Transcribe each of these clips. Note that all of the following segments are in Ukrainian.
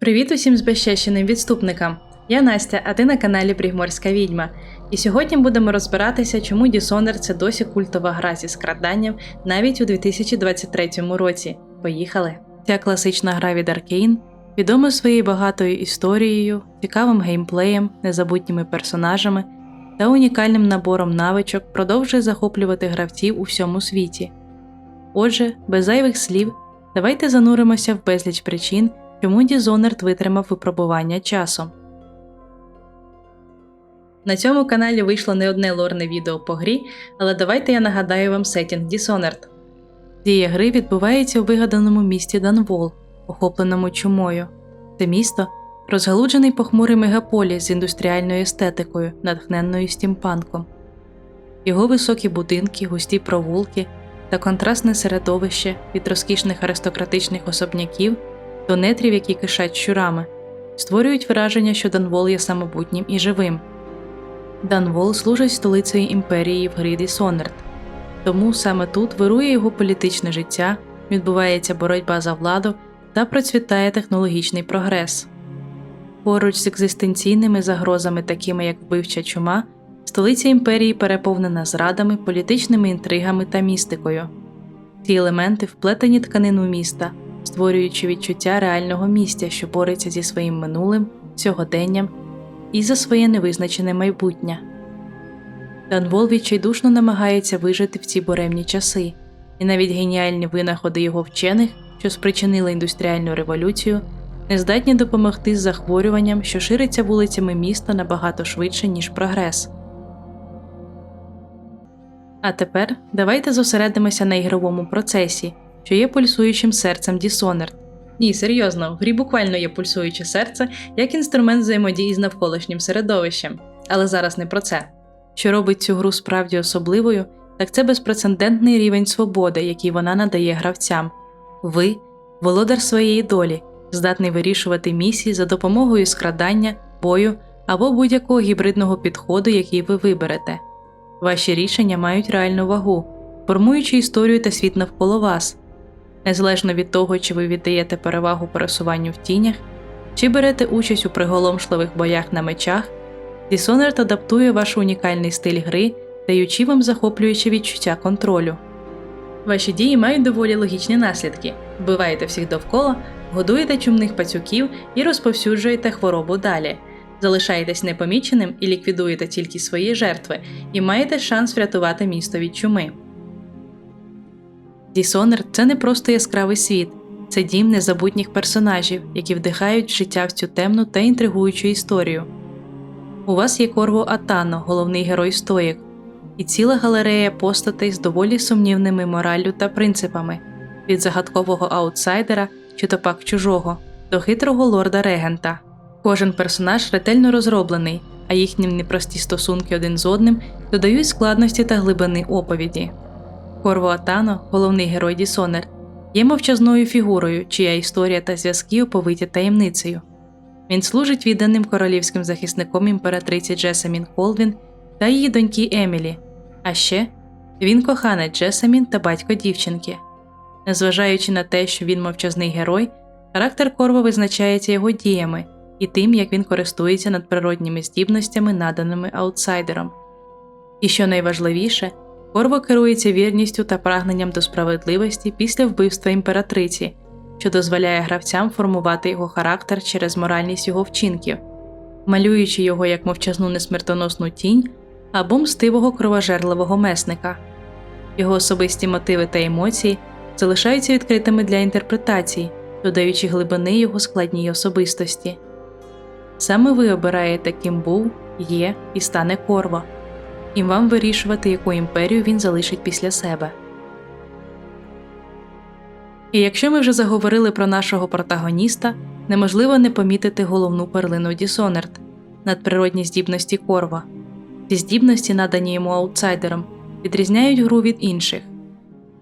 Привіт усім збезчещеним відступникам! Я Настя, а ти на каналі Пригморська Відьма. І сьогодні будемо розбиратися, чому Dishonored – це досі культова гра зі скраданням навіть у 2023 році. Поїхали! Ця класична гра від Arkane відома своєю багатою історією, цікавим геймплеєм, незабутніми персонажами та унікальним набором навичок продовжує захоплювати гравців у всьому світі. Отже, без зайвих слів, давайте зануримося в безліч причин, чому Dishonored витримав випробування часом. На цьому каналі вийшло не одне лорне відео по грі, але давайте я нагадаю вам сетінг Dishonored. Дія гри відбувається у вигаданому місті Данвол, охопленому чумою. Це місто розгалуджений похмурий мегаполіс з індустріальною естетикою, натхненною стімпанком. Його високі будинки, густі провулки та контрастне середовище від розкішних аристократичних особняків до нетрів, які кишать щурами, створюють враження, що Данвол є самобутнім і живим. Данвол служить столицею імперії в грі Dishonored, тому саме тут вирує його політичне життя, відбувається боротьба за владу та процвітає технологічний прогрес. Поруч з екзистенційними загрозами, такими як вбивча чума, столиця імперії переповнена зрадами, політичними інтригами та містикою. Ці елементи вплетені тканину міста, створюючи відчуття реального місця, що бореться зі своїм минулим, сьогоденням і за своє невизначене майбутнє. Данвол відчайдушно намагається вижити в ці буремні часи, і навіть геніальні винаходи його вчених, що спричинили індустріальну революцію, не здатні допомогти з захворюванням, що шириться вулицями міста набагато швидше, ніж прогрес. А тепер давайте зосередимося на ігровому процесі, що є пульсуючим серцем Dishonored. Ні, серйозно, в грі буквально є пульсуюче серце як інструмент взаємодії з навколишнім середовищем. Але зараз не про це. Що робить цю гру справді особливою, так це безпрецедентний рівень свободи, який вона надає гравцям. Ви володар своєї долі, здатний вирішувати місії за допомогою скрадання, бою або будь-якого гібридного підходу, який ви виберете. Ваші рішення мають реальну вагу, формуючи історію та світ навколо вас. Незалежно від того, чи ви віддаєте перевагу пересуванню в тінях, чи берете участь у приголомшливих боях на мечах, Dishonored адаптує ваш унікальний стиль гри, даючи вам захоплююче відчуття контролю. Ваші дії мають доволі логічні наслідки: вбиваєте всіх довкола, годуєте чумних пацюків і розповсюджуєте хворобу далі. Залишаєтесь непоміченим і ліквідуєте тільки свої жертви, і маєте шанс врятувати місто від чуми. Dishonored – це не просто яскравий світ, це дім незабутніх персонажів, які вдихають життя в цю темну та інтригуючу історію. У вас є Корво Атано, головний герой стоїк, і ціла галерея постатей з доволі сумнівними мораллю та принципами від загадкового аутсайдера чи то пак чужого до хитрого лорда регента. Кожен персонаж ретельно розроблений, а їхні непрості стосунки один з одним додають складності та глибини оповіді. Корво Атано, головний герой Dishonored, є мовчазною фігурою, чия історія та зв'язки оповиті таємницею. Він служить відданим королівським захисником імператриці Джесамін Колвін та її доньки Емілі, а ще він коханець Джесамін та батько дівчинки. Незважаючи на те, що він мовчазний герой, характер Корво визначається його діями і тим, як він користується надприродніми здібностями, наданими аутсайдером. І що найважливіше, Корво керується вірністю та прагненням до справедливості після вбивства імператриці, що дозволяє гравцям формувати його характер через моральність його вчинків, малюючи його як мовчазну несмертоносну тінь або мстивого кровожерливого месника. Його особисті мотиви та емоції залишаються відкритими для інтерпретацій, додаючи глибини його складній особистості. Саме ви обираєте, ким був, є і стане Корво і вам вирішувати, яку імперію він залишить після себе. І якщо ми вже заговорили про нашого протагоніста, неможливо не помітити головну перлину Dishonored – надприродні здібності Корва. Ці здібності, надані йому аутсайдером, відрізняють гру від інших.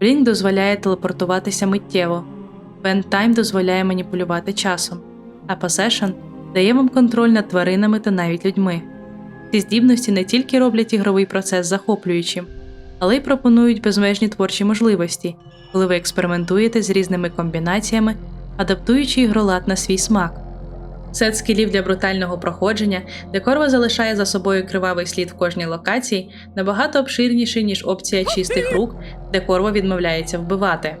Blink дозволяє телепортуватися миттєво, Time дозволяє маніпулювати часом, а Possession дає вам контроль над тваринами та навіть людьми. Ці здібності не тільки роблять ігровий процес захоплюючим, але й пропонують безмежні творчі можливості, коли ви експериментуєте з різними комбінаціями, адаптуючи ігролад на свій смак. Сет скілів для брутального проходження, де корва залишає за собою кривавий слід в кожній локації, набагато обширніший, ніж опція чистих рук, де корва відмовляється вбивати.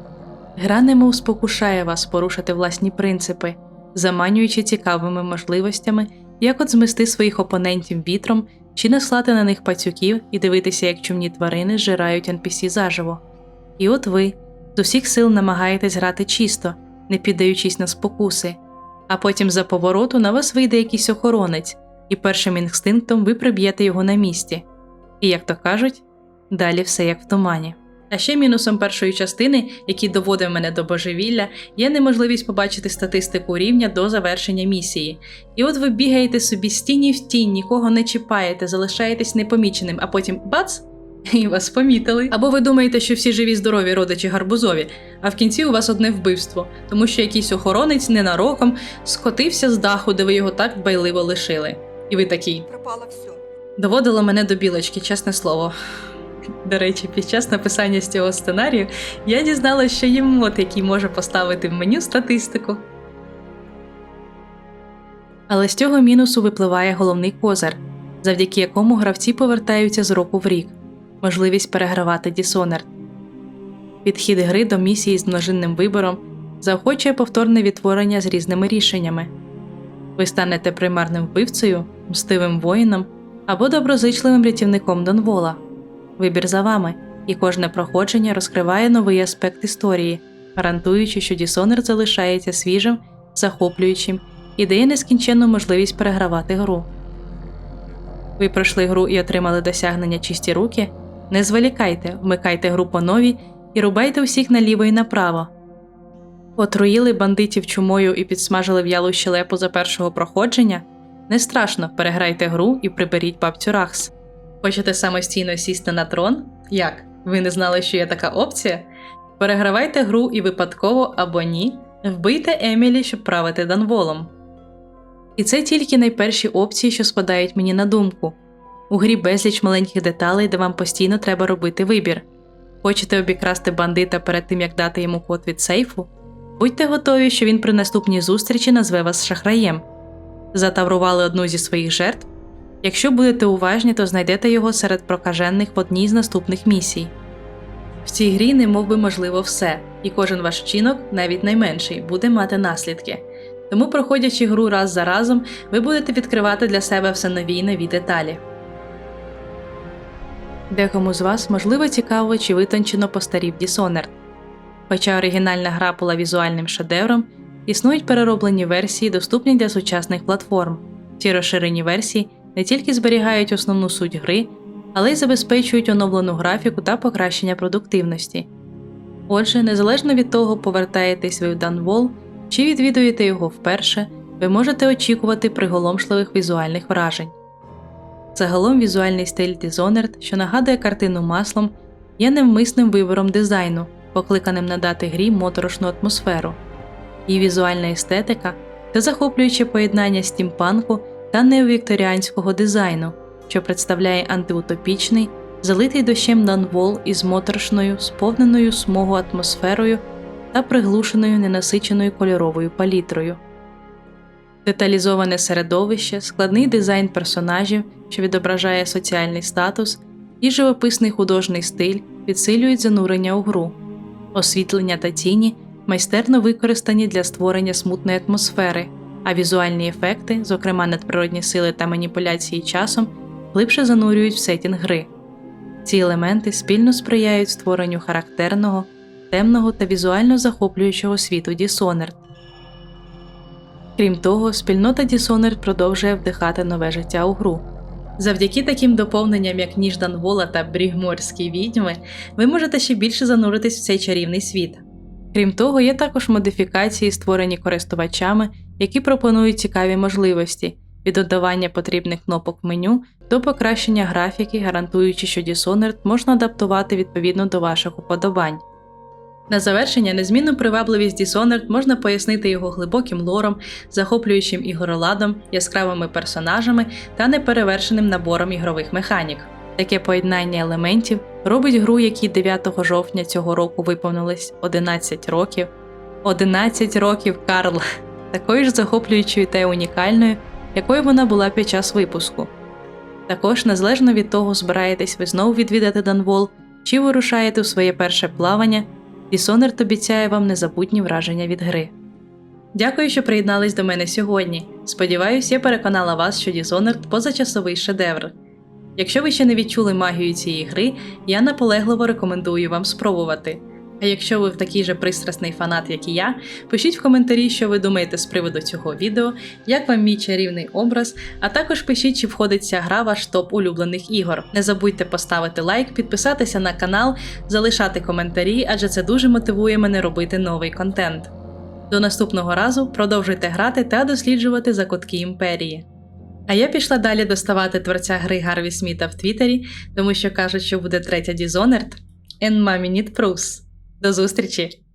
Гра немов спокушає вас порушити власні принципи, заманюючи цікавими можливостями, як от змести своїх опонентів вітром чи наслати на них пацюків і дивитися, як чумні тварини зжирають NPC заживо. І от ви з усіх сил намагаєтесь грати чисто, не піддаючись на спокуси, а потім за повороту на вас вийде якийсь охоронець, і першим інстинктом ви приб'єте його на місці. І як то кажуть, далі все як в тумані. А ще мінусом першої частини, який доводив мене до божевілля, є неможливість побачити статистику рівня до завершення місії. І от ви бігаєте собі з тіні в тінь, нікого не чіпаєте, залишаєтесь непоміченим, а потім бац! І вас помітили. Або ви думаєте, що всі живі, здорові родичі гарбузові, а в кінці у вас одне вбивство, тому що якийсь охоронець ненароком скотився з даху, де ви його так дбайливо лишили. І ви такий. пропало все. Доводило мене до білочки, чесне слово. До речі, під час написання з цього сценарію я дізналася, що є мод, який може поставити в меню статистику. Але з цього мінусу випливає головний козир, завдяки якому гравці повертаються з року в рік, можливість перегравати Dishonored. Підхід гри до місії з множинним вибором заохочує повторне відтворення з різними рішеннями. Ви станете примарним вбивцею, мстивим воїном або доброзичливим рятівником Донвола. Вибір за вами, і кожне проходження розкриває новий аспект історії, гарантуючи, що Dishonored залишається свіжим, захоплюючим і дає нескінченну можливість перегравати гру. Ви пройшли гру і отримали досягнення чисті руки. Не зволікайте, вмикайте гру по новій і рубайте усіх наліво і направо. Отруїли бандитів чумою і підсмажили в'ялу щелепу за першого проходження. Не страшно, переграйте гру і приберіть бабцю Рахс. Хочете самостійно сісти на трон? Як? Ви не знали, що є така опція? Перегравайте гру і випадково або ні, вбийте Емілі, щоб правити Данволом. І це тільки найперші опції, що спадають мені на думку. У грі безліч маленьких деталей, де вам постійно треба робити вибір. Хочете обікрасти бандита перед тим, як дати йому код від сейфу? Будьте готові, що він при наступній зустрічі назве вас шахраєм. Затаврували одну зі своїх жертв. Якщо будете уважні, то знайдете його серед прокажених в одній з наступних місій. В цій грі не мов би можливо все, і кожен ваш вчинок, навіть найменший, буде мати наслідки. Тому, проходячи гру раз за разом, ви будете відкривати для себе все нові й нові деталі. Декому з вас можливо цікаво чи витончено постарів Dishonored. Хоча оригінальна гра була візуальним шедевром, існують перероблені версії, доступні для сучасних платформ. Ці розширені версії не тільки зберігають основну суть гри, але й забезпечують оновлену графіку та покращення продуктивності. Отже, незалежно від того, повертаєтесь ви в Данвол чи відвідуєте його вперше, ви можете очікувати приголомшливих візуальних вражень. Загалом візуальний стиль Dishonored, що нагадує картину маслом, є невмисним вибором дизайну, покликаним надати грі моторошну атмосферу. Її візуальна естетика це захоплююче поєднання стімпанку та неовікторіанського дизайну, що представляє антиутопічний, залитий дощем Данвол із моторошною, сповненою смогу атмосферою та приглушеною ненасиченою кольоровою палітрою. Деталізоване середовище, складний дизайн персонажів, що відображає соціальний статус, і живописний художній стиль підсилюють занурення у гру. Освітлення та тіні майстерно використані для створення смутної атмосфери, а візуальні ефекти, зокрема надприродні сили та маніпуляції часом, глибше занурюють в сетінг гри. Ці елементи спільно сприяють створенню характерного, темного та візуально захоплюючого світу Dishonored. Крім того, спільнота Dishonored продовжує вдихати нове життя у гру. Завдяки таким доповненням, як Ніж Данвола та Брігморські відьми, ви можете ще більше зануритись в цей чарівний світ. Крім того, є також модифікації, створені користувачами, які пропонують цікаві можливості від додавання потрібних кнопок в меню до покращення графіки, гарантуючи, що Dishonored можна адаптувати відповідно до ваших уподобань. На завершення незмінну привабливість Dishonored можна пояснити його глибоким лором, захоплюючим ігроладом, яскравими персонажами та неперевершеним набором ігрових механік. Таке поєднання елементів робить гру, якій 9 жовтня цього року виповнилось 11 років. 11 років, Карл! Такою ж захоплюючою та унікальною, якою вона була під час випуску. Також, незалежно від того, збираєтесь ви знову відвідати Данвол чи вирушаєте у своє перше плавання, Dishonored обіцяє вам незабутні враження від гри. Дякую, що приєднались до мене сьогодні. Сподіваюсь, я переконала вас, що Dishonored – позачасовий шедевр. Якщо ви ще не відчули магію цієї гри, я наполегливо рекомендую вам спробувати. А якщо ви такий же пристрасний фанат, як і я, пишіть в коментарі, що ви думаєте з приводу цього відео, як вам мій чарівний образ, а також пишіть, чи входить ця гра ваш топ улюблених ігор. Не забудьте поставити лайк, підписатися на канал, залишати коментарі, адже це дуже мотивує мене робити новий контент. До наступного разу продовжуйте грати та досліджувати закутки імперії. А я пішла далі доставати творця гри Гарві Сміта в Твіттері, тому що кажуть, що буде третя Dishonored. And mommy need proofs. До зустрічі!